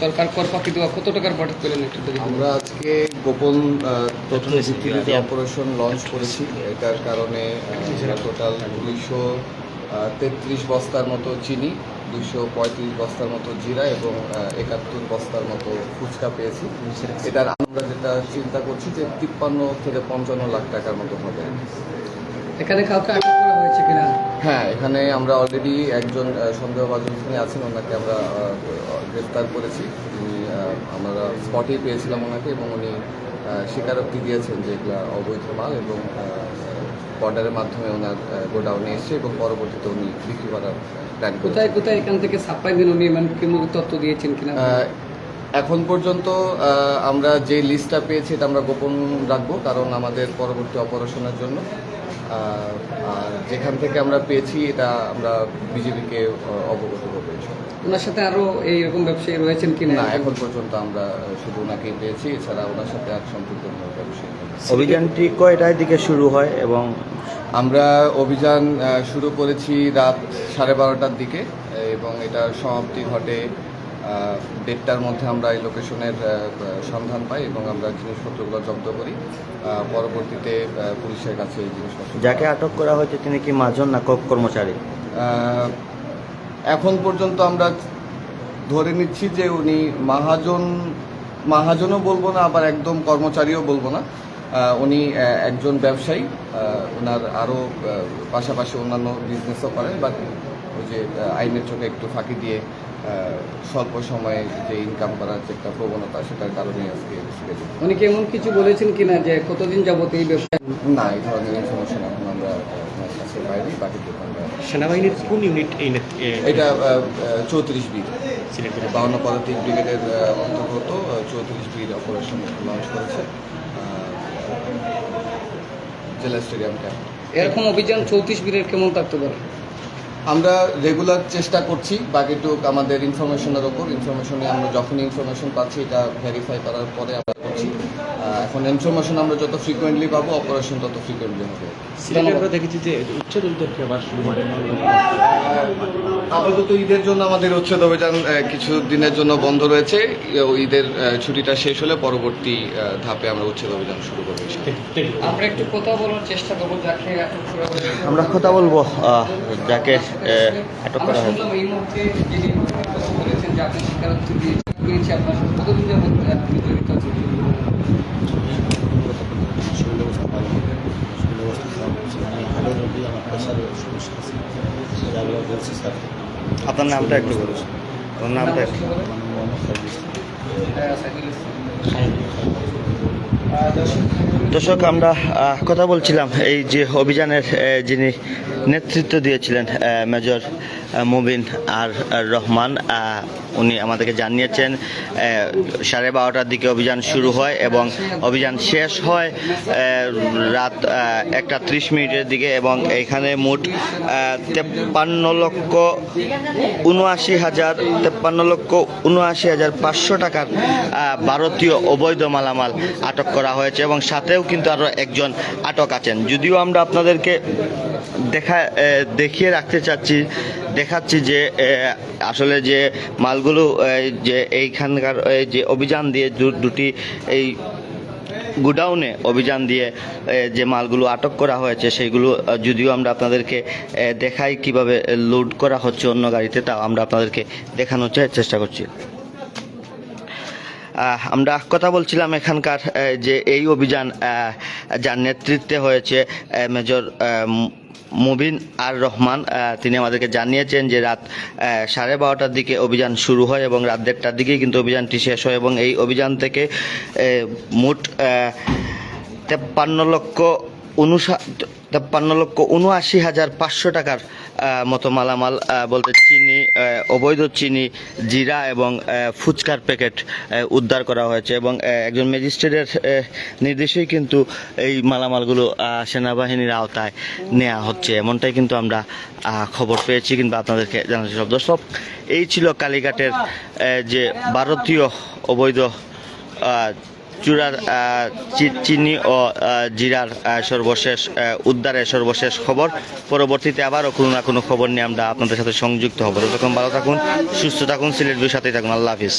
সরকার কর দেওয়া কত টাকার বাটক পেলেন একটু আমরা আজকে গোপন তথ্য ভিত্তিতে অপারেশন লঞ্চ করেছি এটার কারণে টোটাল দুইশো তেত্রিশ বস্তার মতো চিনি দুইশো পঁয়ত্রিশ বস্তার মতো জিরা এবং একাত্তর বস্তার মতো ফুচকা পেয়েছি। এটার আমরা যেটা চিন্তা করছি যে তিপ্পান্ন থেকে পঞ্চান্ন লাখ টাকার মতো হবে। এখানে কাউকে হয়েছে কিনা? হ্যাঁ এখানে আমরা অলরেডি একজন সন্দেহভাজন যিনি আছেন ওনাকে আমরা গ্রেফতার করেছি। উনি আমরা স্পটেই পেয়েছিলাম ওনাকে এবং উনি স্বীকারোক্তি দিয়েছেন যে এগুলা অবৈধ মাল এবং বর্ডারের মাধ্যমে ওনার গোডাউনে এসছে এবং পরবর্তীতে উনি বিক্রি করার প্ল্যান কোথায় কোথায় এখান থেকে সাপ্লাই দিন উনি? মানে কি তথ্য দিয়েছেন কিনা? এখন পর্যন্ত আমরা যে লিস্টটা পেয়েছি এটা আমরা গোপন রাখব কারণ আমাদের পরবর্তী অপারেশনের জন্য। আর যেখান থেকে আমরা পেয়েছি এটা আমরা বিজেপিকে অবগত করব ওনার সাথে আরও এইরকম ব্যবসায়ী রয়েছেন কি না? এখন পর্যন্ত আমরা শুধু ওনাকেই পেয়েছি এছাড়া ওনার সাথে আর সম্পৃক্ত কোনো ব্যবসায়ী অভিযানটি কয়টার দিকে শুরু হয় এবং আমরা অভিযান শুরু করেছি রাত সাড়ে বারোটার দিকে এবং এটার সমাপ্তি ঘটে দেড়টার মধ্যে আমরা এই লোকেশনের সন্ধান পাই এবং আমরা জিনিসপত্রগুলো জব্দ করি। পরবর্তীতে পুলিশের কাছে এই জিনিসপত্র যাকে আটক করা হয়েছে তিনি কি মাজন না কর্মচারী? এখন পর্যন্ত আমরা ধরে নিচ্ছি যে উনি মহাজন মহাজনও বলব না আবার একদম কর্মচারীও বলব না। উনি একজন ব্যবসায়ী ওনার আরও পাশাপাশি অন্যান্য বিজনেসও করেন বাট ওই যে আইনের চোখে একটু ফাঁকি দিয়ে স্বল্প সময়ে যে ইনকাম করার যে একটা প্রবণতা সেটার কারণে আজকে উনি কি এমন কিছু বলেছেন কিনা যে কতদিন যাবত এই ব্যবসায় না এই ধরনের ইনফরমেশন এখন আমরা কাছে বাইরে আমরা সেনাবাহিনীর কোন ইউনিট এই এটা চৌত্রিশ বি। সিলেক্ট করে? বাউন্ন পদাতিক ব্রিগেডের অন্তর্গত চৌত্রিশ বির অপারেশন লঞ্চ করেছে। জেলা স্টেডিয়াম ক্যাম্প এরকম অভিযান চৌত্রিশ বীরের কেমন থাকতে পারে? আমরা রেগুলার চেষ্টা করছি বাকিটুক আমাদের ইনফরমেশনের ওপর। ইনফরমেশনে আমরা যখনই ইনফরমেশন পাচ্ছি এটা ভেরিফাই করার পরে আমরা করছি। এখন ইনফরমেশন আমরা যত ফ্রিকোয়েন্টলি পাবো অপারেশন তত ফ্রিকোয়েন্টলি হবে। আমরা দেখেছি যে উচ্ছেদ অভিযানটি আবার শুরু আপাতত ঈদের জন্য আমাদের উচ্ছেদ অভিযান কিছু দিনের জন্য বন্ধ রয়েছে। ই- ঈদের ছুটিটা শেষ হলে পরবর্তী ধাপে আমরা উচ্ছেদ অভিযান শুরু করব। আমরা একটু কথা বলার চেষ্টা করব যাকে আমরা কথা বলব যাকে আহ, আটক করা হয়েছে। শুনলাম এই মুহূর্তে যিনি কথা বলেছেন যে আপনি স্বীকারোক্তি দিয়ে পেয়েছি আপনার নামটা একটু বলুন। আপনার নামটা একটু হ্যাঁ, দর্শক আমরা কথা বলছিলাম এই যে অভিযানের যিনি নেতৃত্ব দিয়েছিলেন মেজর মুবিন আর রহমান। উনি আমাদেরকে জানিয়েছেন সাড়ে বারোটার দিকে অভিযান শুরু হয় এবং অভিযান শেষ হয় রাত একটা ত্রিশ মিনিটের দিকে এবং এখানে মোট তেপ্পান্ন লক্ষ উনআশি হাজার, তেপ্পান্ন লক্ষ উনআশি হাজার পাঁচশো টাকার ভারতীয় অবৈধ মালামাল আটক করা হয়েছে এবং সাথেও কিন্তু আরও একজন আটক আছেন। যদিও আমরা আপনাদেরকে দেখা দেখিয়ে রাখতে চাচ্ছি, দেখাচ্ছি যে আসলে যে মালগুলো যে এইখানকার যে অভিযান দিয়ে দুটি এই গুডাউনে অভিযান দিয়ে যে মালগুলো আটক করা হয়েছে সেইগুলো যদিও আমরা আপনাদেরকে দেখাই কীভাবে লোড করা হচ্ছে অন্য গাড়িতে তা আমরা আপনাদেরকে দেখানোর চেষ্টা করছি। আমরা কথা বলছিলাম এখানকার যে এই অভিযান যার নেতৃত্বে হয়েছে মেজর মুবিন আর রহমান তিনি আমাদেরকে জানিয়েছেন যে রাত সাড়ে বারোটার দিকে অভিযান শুরু হয় এবং রাত দেড়টার দিকেই কিন্তু অভিযানটি শেষ হয় এবং এই অভিযান থেকে মোট তেপ্পান্ন লক্ষ উনষা তেপ্পান্ন লক্ষ উনআশি হাজার পাঁচশো টাকার মতো মালামাল বলতে চিনি অবৈধ চিনি, জিরা এবং ফুচকার প্যাকেট উদ্ধার করা হয়েছে এবং একজন ম্যাজিস্ট্রেটের নির্দেশেই কিন্তু এই মালামালগুলো সেনাবাহিনীর আওতায় নেওয়া হচ্ছে। এমনটাই কিন্তু আমরা খবর পেয়েছি কিংবা আপনাদেরকে জানাচ্ছি সব। দর্শক, এই ছিল কালীঘাটের যে ভারতীয় অবৈধ চূড়ার চিনি ও জিরার সর্বশেষ উদ্ধারের সর্বশেষ খবর। পরবর্তীতে আবারও কোনো না কোনো খবর নিয়ে আমরা আপনাদের সাথে সংযুক্ত হব। ততক্ষণ ভালো থাকুন, সুস্থ থাকুন, সিলেট সাথেই থাকুন। আল্লাহ হাফিজ।